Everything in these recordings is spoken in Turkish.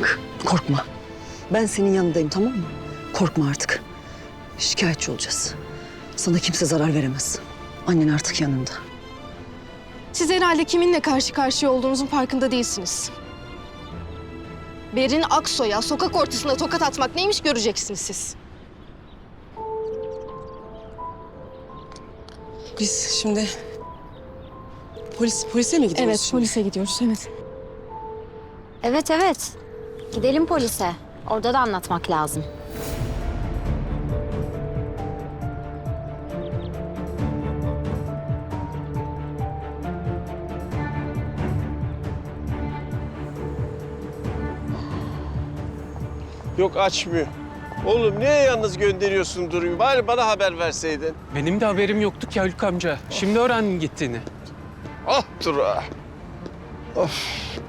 Bak korkma. Ben senin yanındayım tamam mı? Korkma artık. Şikayetçi olacağız. Sana kimse zarar veremez. Annen artık yanında. Siz herhalde kiminle karşı karşıya olduğunuzun farkında değilsiniz. Berin Aksoy'a sokak ortasında tokat atmak neymiş göreceksiniz siz. Biz şimdi polis polise mi gidiyoruz? Evet, şimdi? polise gidiyoruz. Evet. Evet evet. Gidelim polise. Orada da anlatmak lazım. Yok açmıyor. Oğlum niye yalnız gönderiyorsun Duru'yu? Bari bana haber verseydin. Benim de haberim yoktu ki Haluk amca. Şimdi öğrendim gittiğini. Ah Duru.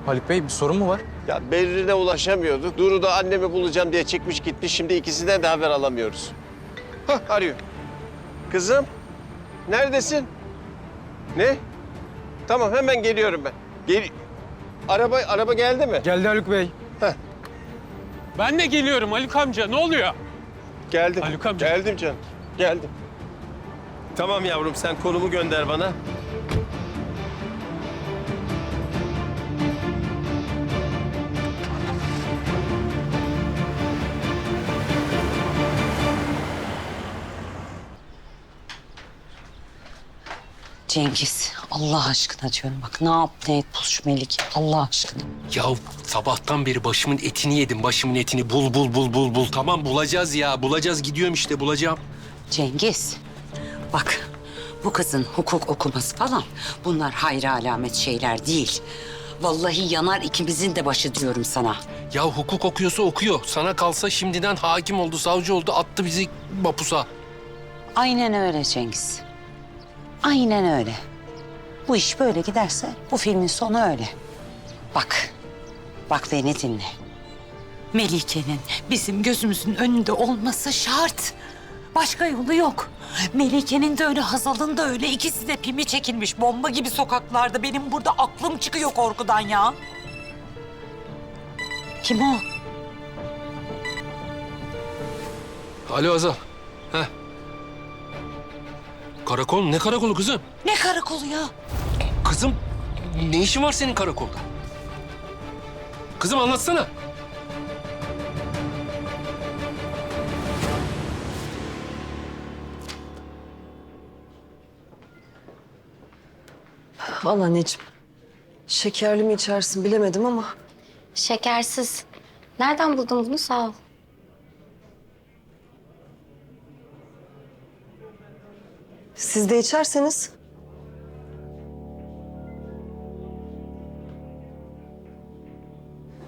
Haluk Bey bir sorun mu var? Ya Berrin'e ulaşamıyorduk. Duru da annemi bulacağım diye çıkmış gitmiş. Şimdi ikisinden de haber alamıyoruz. Hah arıyor. Kızım neredesin? Ne? Tamam hemen geliyorum ben. Gel araba araba geldi mi? Geldi Haluk Bey. Heh. Ben de geliyorum Haluk amca. Ne oluyor? Geldim. Haluk amca. Geldim canım. Geldim. Tamam yavrum sen konumu gönder bana. Cengiz Allah aşkına diyorum bak ne yap ne et bul şu Melike Allah aşkına. Ya sabahtan beri başımın etini yedim. Başımın etini bul bul bul bul bul. Tamam bulacağız ya. Bulacağız gidiyorum işte bulacağım. Cengiz, bak bu kızın hukuk okuması falan bunlar hayra alamet şeyler değil. Vallahi yanar ikimizin de başı diyorum sana. Ya hukuk okuyorsa okuyor. Sana kalsa şimdiden hakim oldu, savcı oldu, attı bizi mapusa. Aynen öyle Cengiz. Aynen öyle. Bu iş böyle giderse bu filmin sonu öyle. Bak, bak beni dinle. Melike'nin bizim gözümüzün önünde olması şart. Başka yolu yok. Melike'nin de öyle, Hazal'ın da öyle. İkisi de pimi çekilmiş bomba gibi sokaklarda. Benim burada aklım çıkıyor korkudan ya. Kim o? Alo Azal. Heh. Karakol ne karakolu kızım? Ne karakolu ya? Kızım ne işin var senin karakolda? Kızım anlatsana. Vallahi anneciğim şekerli mi içersin bilemedim ama Şekersiz. Nereden buldun bunu sağ ol. Siz de içerseniz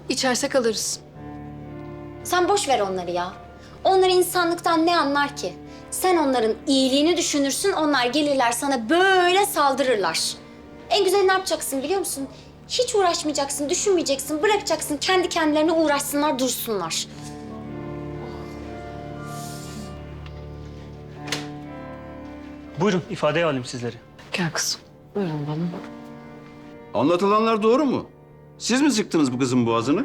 İçersek alırız. Sen boş ver onları ya. Onlar insanlıktan ne anlar ki? Sen onların iyiliğini düşünürsün, onlar gelirler sana böyle saldırırlar. En güzel ne yapacaksın biliyor musun? Hiç uğraşmayacaksın, düşünmeyeceksin, bırakacaksın. Kendi kendilerine uğraşsınlar, dursunlar. Buyurun ifadeye alayım sizleri. gel kızım. Buyurun bana. Anlatılanlar doğru mu? Siz mi sıktınız bu kızın boğazını?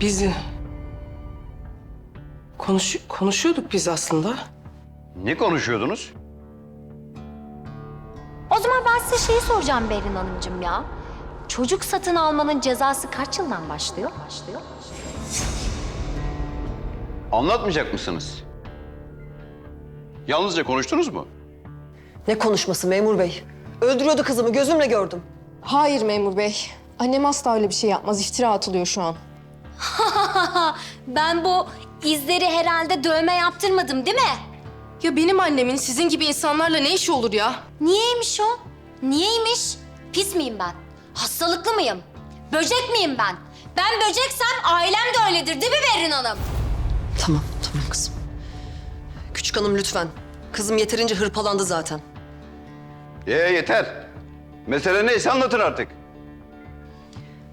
Biz konuş konuşuyorduk biz aslında. Ne konuşuyordunuz? O zaman ben size şeyi soracağım Berin Hanımcığım ya. Çocuk satın almanın cezası kaç yıldan başlıyor? Başlıyor. Anlatmayacak mısınız? Yalnızca konuştunuz mu? Ne konuşması memur bey? Öldürüyordu kızımı gözümle gördüm. Hayır memur bey. Annem asla öyle bir şey yapmaz. İftira atılıyor şu an. Ben bu izleri herhalde dövme yaptırmadım değil mi? Ya benim annemin sizin gibi insanlarla ne işi olur ya? Niyeymiş o? Niyeymiş? Pis miyim ben? Hastalıklı mıyım? Böcek miyim ben? Ben böceksem ailem de öyledir değil mi Berin Hanım? Tamam tamam kızım. Küçük hanım lütfen. Kızım yeterince hırpalandı zaten. Ee yeter. Mesele neyse anlatın artık.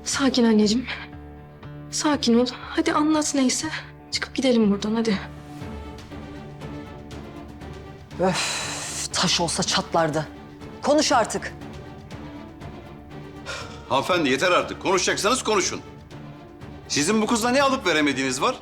Sakin anneciğim. Sakin ol. Hadi anlat neyse. Çıkıp gidelim buradan hadi. Öf taş olsa çatlardı. Konuş artık. Hanımefendi yeter artık. Konuşacaksanız konuşun. Sizin bu kızla ne alıp veremediğiniz var?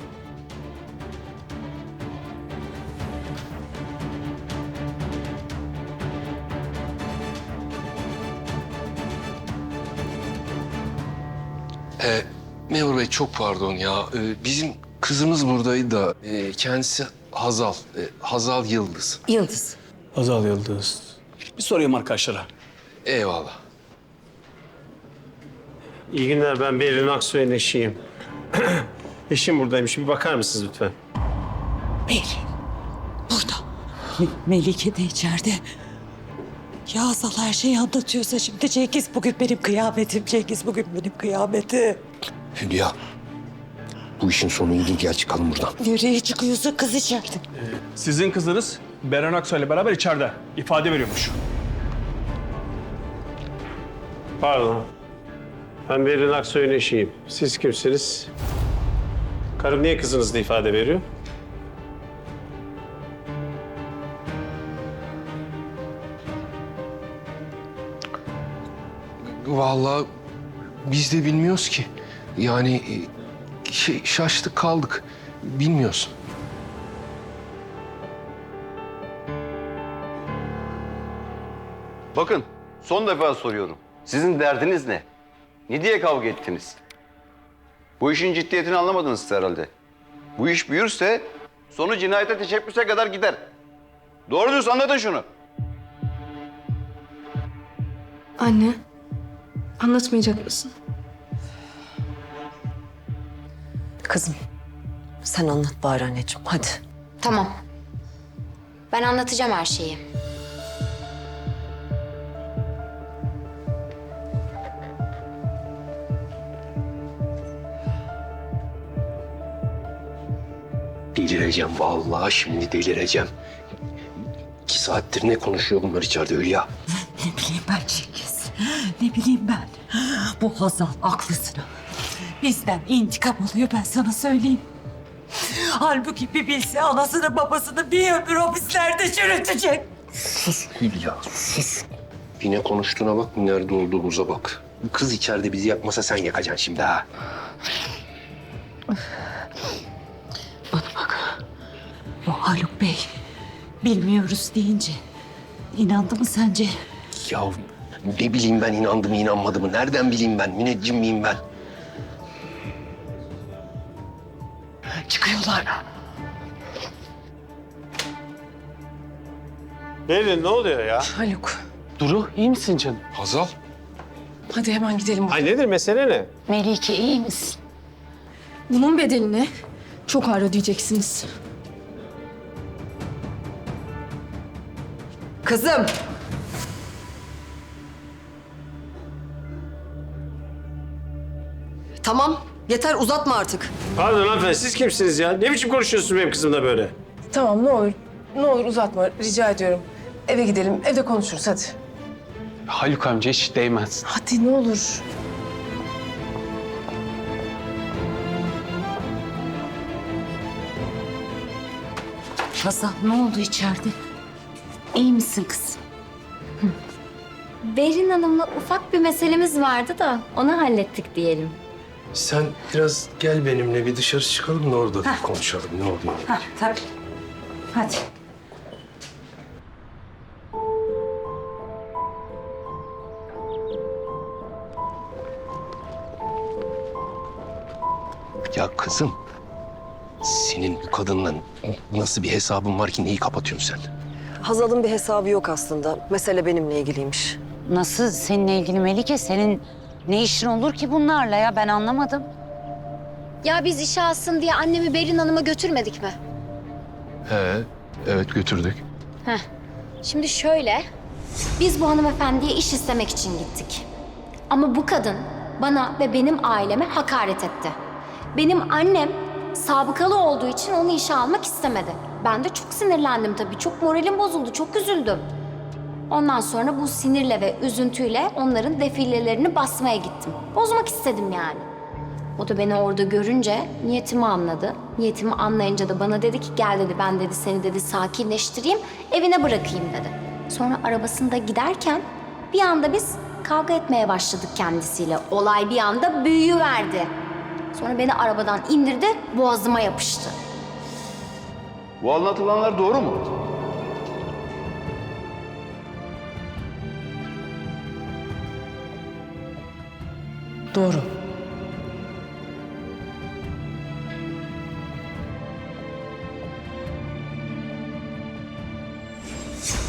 Ee, memur bey çok pardon ya. Ee, bizim kızımız buradaydı da e, kendisi Hazal. e, Hazal Yıldız. Yıldız. Azal Yıldız. Bir sorayım arkadaşlara. Eyvallah. İyi günler ben Berin Aksoy'un eşiyim. Eşim buradaymış bir bakar mısınız lütfen? Melike de içeride. Ya Azal her şeyi anlatıyorsa şimdi Cengiz bugün benim kıyametim. Cengiz bugün benim kıyameti. Hülya. Bu işin sonu iyi değil. Gel çıkalım buradan. Nereye çıkıyorsa kız içeride. Sizin kızınız Beren Aksoy'la beraber içeride. ifade veriyormuş. Pardon. Ben Berin Aksoy'un eşiyim. Siz kimsiniz? Karım niye kızınızla ifade veriyor? Vallahi biz de bilmiyoruz ki. Yani e, şey, şaştık kaldık. Bilmiyoruz. Bakın son defa soruyorum. Sizin derdiniz ne? Ne diye kavga ettiniz? Bu işin ciddiyetini anlamadınız siz herhalde. Bu iş büyürse sonu cinayete teşebbüse kadar gider. Doğru düz anlatın şunu. Anne, anlatmayacak mısın? Kızım sen anlat bari anneciğim hadi. Tamam. Ben anlatacağım her şeyi. Delireceğim vallahi şimdi delireceğim. İki saattir ne konuşuyor bunlar içeride Hülya? Ne bileyim ben Cengiz. Ne bileyim ben. Bu Hazal aklısına. Bizden intikam alıyor ben sana söyleyeyim. Halbuki bir bilse anasını babasını bir ömür hapislerde çürütecek. Sus Hülya sus. Yine konuştuğuna bak nerede olduğumuza bak. Bu kız içeride bizi yakmasa sen yakacaksın şimdi ha. Bu Haluk Bey bilmiyoruz deyince inandı mı sence? Ya ne bileyim ben inandı mı inanmadı mı? Nereden bileyim ben? Müneccim miyim ben? Çıkıyorlar. Berin ne oluyor ya? Haluk. Duru iyi misin canım? Hazal. Hadi hemen gidelim. Ay nedir mesele ne? Melike iyi misin? Bunun bedelini çok ağır ödeyeceksiniz. Kızım. Tamam yeter uzatma artık. Pardon hanımefendi siz kimsiniz ya? Ne biçim konuşuyorsunuz benim kızımla böyle? Tamam ne olur. Ne olur uzatma rica ediyorum. Eve gidelim. Evde konuşuruz hadi. Haluk amca hiç değmez. Hadi ne olur. Hazal ne oldu içeride? İyi misin kızım? Berin Hanım'la ufak bir meselemiz vardı da onu hallettik diyelim. Sen biraz gel benimle bir dışarı çıkalım da orada konuşalım ne oluyor. Ha tabii. Hadi. Ya kızım senin bu kadınla nasıl bir hesabın var ki neyi kapatıyorsun sen? Hazal'ın bir hesabı yok aslında. Mesele benimle ilgiliymiş. Nasıl seninle ilgili Melike? Senin ne işin olur ki bunlarla ya ben anlamadım. Ya biz işe alsın diye annemi Berin Hanım'a götürmedik mi? He evet götürdük. Şimdi şöyle, biz bu hanımefendiye iş istemek için gittik. Ama bu kadın bana ve benim aileme hakaret etti. Benim annem sabıkalı olduğu için onu işe almak istemedi. Ben de çok sinirlendim tabii. Çok moralim bozuldu, çok üzüldüm. Ondan sonra bu sinirle ve üzüntüyle onların defilelerini basmaya gittim. Bozmak istedim yani. O da beni orada görünce niyetimi anladı. Niyetimi anlayınca da bana dedi ki gel dedi ben dedi seni dedi sakinleştireyim evine bırakayım dedi. Sonra arabasında giderken Bir anda biz kavga etmeye başladık kendisiyle. Olay bir anda büyüyüverdi. Sonra beni arabadan indirdi, boğazıma yapıştı. Bu anlatılanlar doğru mu? Doğru.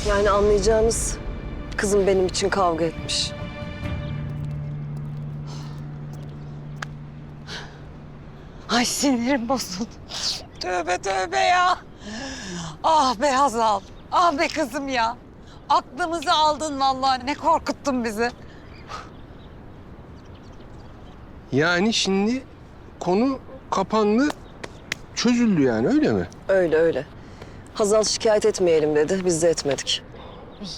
Yani anlayacağınız kızım benim için kavga etmiş. Ay sinirim bozuldu. Tövbe tövbe ya. Ah be Hazal. Ah be kızım ya. Aklımızı aldın vallahi. Ne korkuttun bizi. Yani şimdi konu kapandı, çözüldü yani öyle mi? Öyle öyle. Hazal şikayet etmeyelim dedi. Biz de etmedik.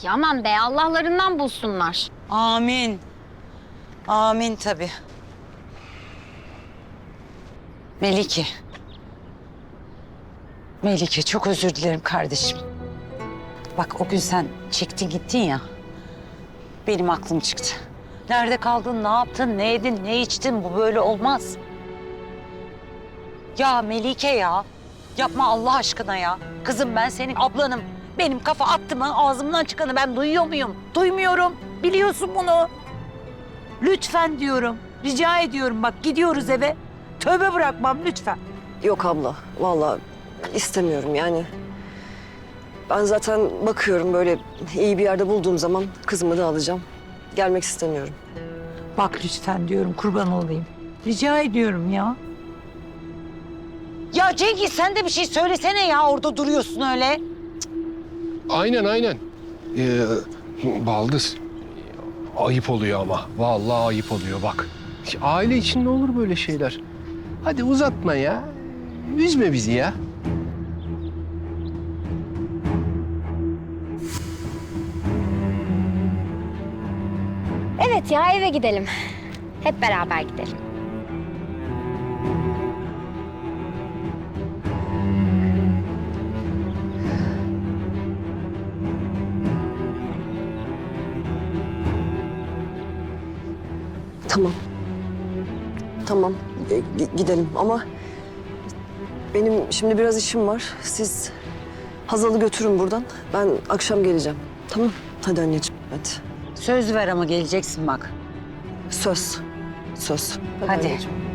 Yaman be Allah'larından bulsunlar. Amin. Amin tabii. Melike. Melike çok özür dilerim kardeşim. Bak o gün sen çektin gittin ya. Benim aklım çıktı. Nerede kaldın, ne yaptın, ne yedin, ne içtin? Bu böyle olmaz. Ya Melike ya. Yapma Allah aşkına ya. Kızım ben senin ablanım. Benim kafa attı mı ağzımdan çıkanı ben duyuyor muyum? Duymuyorum. Biliyorsun bunu. Lütfen diyorum. Rica ediyorum bak gidiyoruz eve. Tövbe bırakmam lütfen. Yok abla. Vallahi istemiyorum yani. Ben zaten bakıyorum böyle iyi bir yerde bulduğum zaman kızımı da alacağım. Gelmek istemiyorum. Bak lütfen diyorum kurban olayım. Rica ediyorum ya. Ya Cengiz sen de bir şey söylesene ya orada duruyorsun öyle. Aynen aynen. Ee, baldız. Ayıp oluyor ama. Vallahi ayıp oluyor bak. Aile içinde olur böyle şeyler. Hadi uzatma ya. Üzme bizi ya. Ya eve gidelim. Hep beraber gidelim. Tamam. Tamam. e, gi- gidelim ama benim şimdi biraz işim var. Siz Hazal'ı götürün buradan. Ben akşam geleceğim. Tamam. Hadi anneciğim. Hadi. Söz ver ama geleceksin bak. Söz. Söz. Hadi. anneciğim.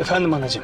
Efendim anacığım.